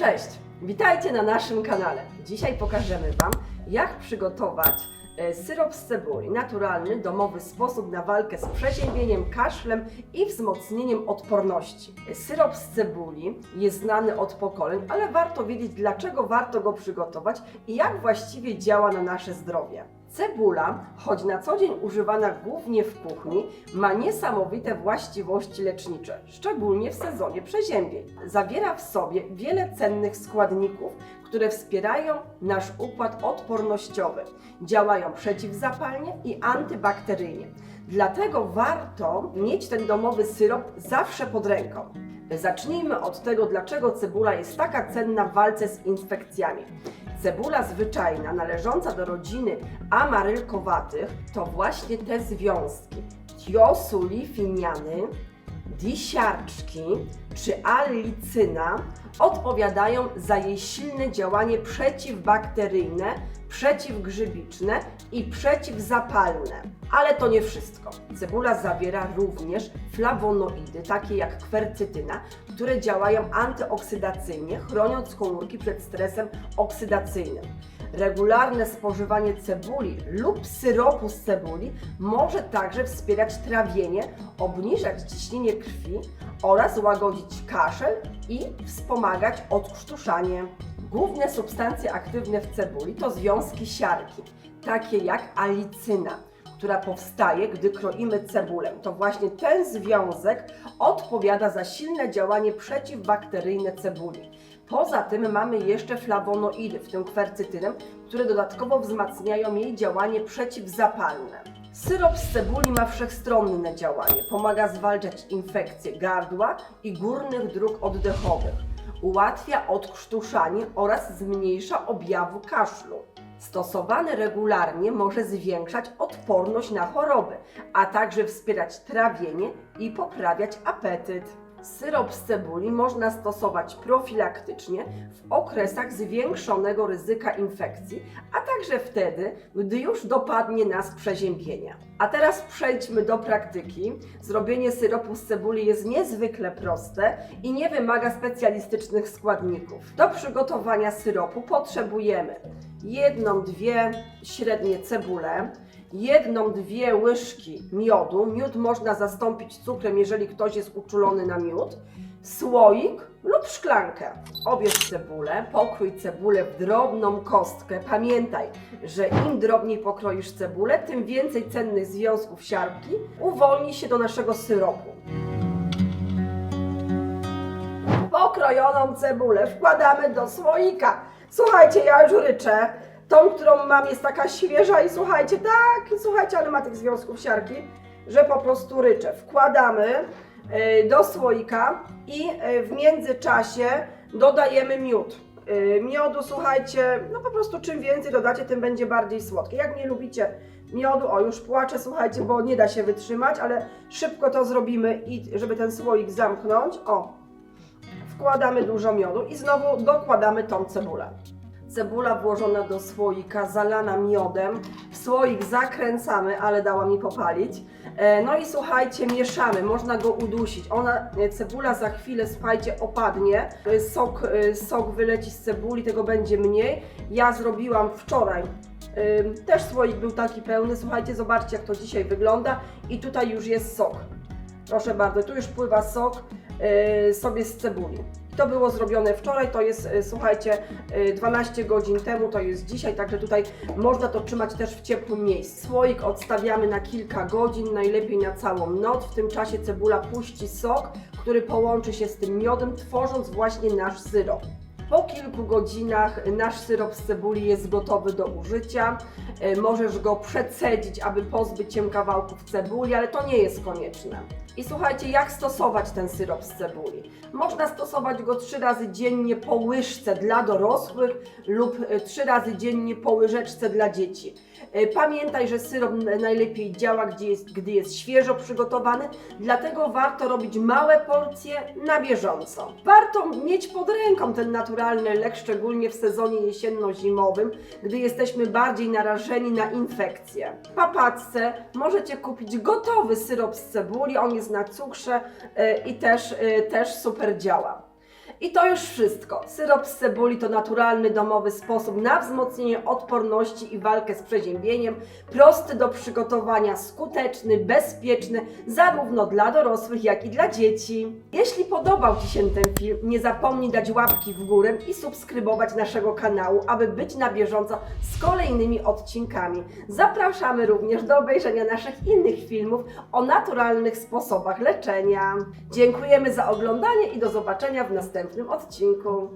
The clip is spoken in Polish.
Cześć, witajcie na naszym kanale. Dzisiaj pokażemy Wam, jak przygotować e, syrop z cebuli, naturalny, domowy sposób na walkę z przeziębieniem, kaszlem i wzmocnieniem odporności. E, Syrop z cebuli jest znany od pokoleń, ale warto wiedzieć, dlaczego warto go przygotować i jak właściwie działa na nasze zdrowie. Cebula, choć na co dzień używana głównie w kuchni, ma niesamowite właściwości lecznicze, szczególnie w sezonie przeziębień. Zawiera w sobie wiele cennych składników, które wspierają nasz układ odpornościowy, działają przeciwzapalnie i antybakteryjnie. Dlatego warto mieć ten domowy syrop zawsze pod ręką. Zacznijmy od tego, dlaczego cebula jest taka cenna w walce z infekcjami. Cebula zwyczajna, należąca do rodziny amarylkowatych, to właśnie te związki. Tiosulifiniany, disiarczki czy allicyna odpowiadają za jej silne działanie przeciwbakteryjne, przeciwgrzybiczne i przeciwzapalne. Ale to nie wszystko. Cebula zawiera również flawonoidy, takie jak kwercytyna, które działają antyoksydacyjnie, chroniąc komórki przed stresem oksydacyjnym. Regularne spożywanie cebuli lub syropu z cebuli może także wspierać trawienie, obniżać ciśnienie krwi oraz łagodzić kaszel i wspomagać odkrztuszanie. Główne substancje aktywne w cebuli to związki siarki, takie jak alicyna, która powstaje, gdy kroimy cebulę. To właśnie ten związek odpowiada za silne działanie przeciwbakteryjne cebuli. Poza tym mamy jeszcze flawonoidy, w tym kwercytynę, które dodatkowo wzmacniają jej działanie przeciwzapalne. Syrop z cebuli ma wszechstronne działanie. Pomaga zwalczać infekcje gardła i górnych dróg oddechowych. Ułatwia odkrztuszanie oraz zmniejsza objawu kaszlu. Stosowany regularnie może zwiększać odporność na choroby, a także wspierać trawienie i poprawiać apetyt. Syrop z cebuli można stosować profilaktycznie w okresach zwiększonego ryzyka infekcji, a także wtedy, gdy już dopadnie nas przeziębienie. A teraz przejdźmy do praktyki. Zrobienie syropu z cebuli jest niezwykle proste i nie wymaga specjalistycznych składników. Do przygotowania syropu potrzebujemy jedną, dwie średnie cebule, jedną, dwie łyżki miodu. Miód można zastąpić cukrem, jeżeli ktoś jest uczulony na miód. Słoik lub szklankę. Obierz cebulę, pokrój cebulę w drobną kostkę. Pamiętaj, że im drobniej pokroisz cebulę, tym więcej cennych związków siarki uwolni się do naszego syropu. Pokrojoną cebulę wkładamy do słoika. Słuchajcie, ja już ryczę. Tą, którą mam, jest taka świeża i słuchajcie, tak, słuchajcie, ale ma tych związków siarki, że po prostu ryczę. Wkładamy y, do słoika i y, w międzyczasie dodajemy miód. Y, Miodu, słuchajcie, no po prostu czym więcej dodacie, tym będzie bardziej słodkie. Jak nie lubicie miodu, o już płaczę, słuchajcie, bo nie da się wytrzymać, ale szybko to zrobimy i żeby ten słoik zamknąć, o, wkładamy dużo miodu i znowu dokładamy tą cebulę. Cebula włożona do słoika, zalana miodem. Słoik zakręcamy, ale dała mi popalić. E, No i słuchajcie, mieszamy, można go udusić. Ona, e, cebula za chwilę, słuchajcie, opadnie. E, Sok, sok wyleci z cebuli, tego będzie mniej. Ja zrobiłam wczoraj. Też słoik był taki pełny. Słuchajcie, zobaczcie jak to dzisiaj wygląda. I tutaj już jest sok. Proszę bardzo, tu już pływa sok sobie z cebuli. To było zrobione wczoraj, to jest, e, słuchajcie, e, 12 godzin temu, to jest dzisiaj, także tutaj można to trzymać też w ciepłym miejscu. Słoik odstawiamy na kilka godzin, najlepiej na całą noc. W tym czasie cebula puści sok, który połączy się z tym miodem, tworząc właśnie nasz syrop. Po kilku godzinach nasz syrop z cebuli jest gotowy do użycia. E, Możesz go przecedzić, aby pozbyć się kawałków cebuli, ale to nie jest konieczne. I słuchajcie, jak stosować ten syrop z cebuli? Można stosować go trzy razy dziennie po łyżce dla dorosłych lub e, trzy razy dziennie po łyżeczce dla dzieci. E, Pamiętaj, że syrop najlepiej działa, jest, gdy jest świeżo przygotowany, dlatego warto robić małe porcje na bieżąco. Warto mieć pod ręką ten naturalny lek, szczególnie w sezonie jesienno-zimowym, gdy jesteśmy bardziej narażeni na infekcje. W papatce możecie kupić gotowy syrop z cebuli, on jest na cukrze e, i też, e, też super działa. I to już wszystko. Syrop z cebuli to naturalny, domowy sposób na wzmocnienie odporności i walkę z przeziębieniem. Prosty do przygotowania, skuteczny, bezpieczny, zarówno dla dorosłych, jak i dla dzieci. Jeśli podobał Ci się ten film, nie zapomnij dać łapki w górę i subskrybować naszego kanału, aby być na bieżąco z kolejnymi odcinkami. Zapraszamy również do obejrzenia naszych innych filmów o naturalnych sposobach leczenia. Dziękujemy za oglądanie i do zobaczenia w następnym odcinku.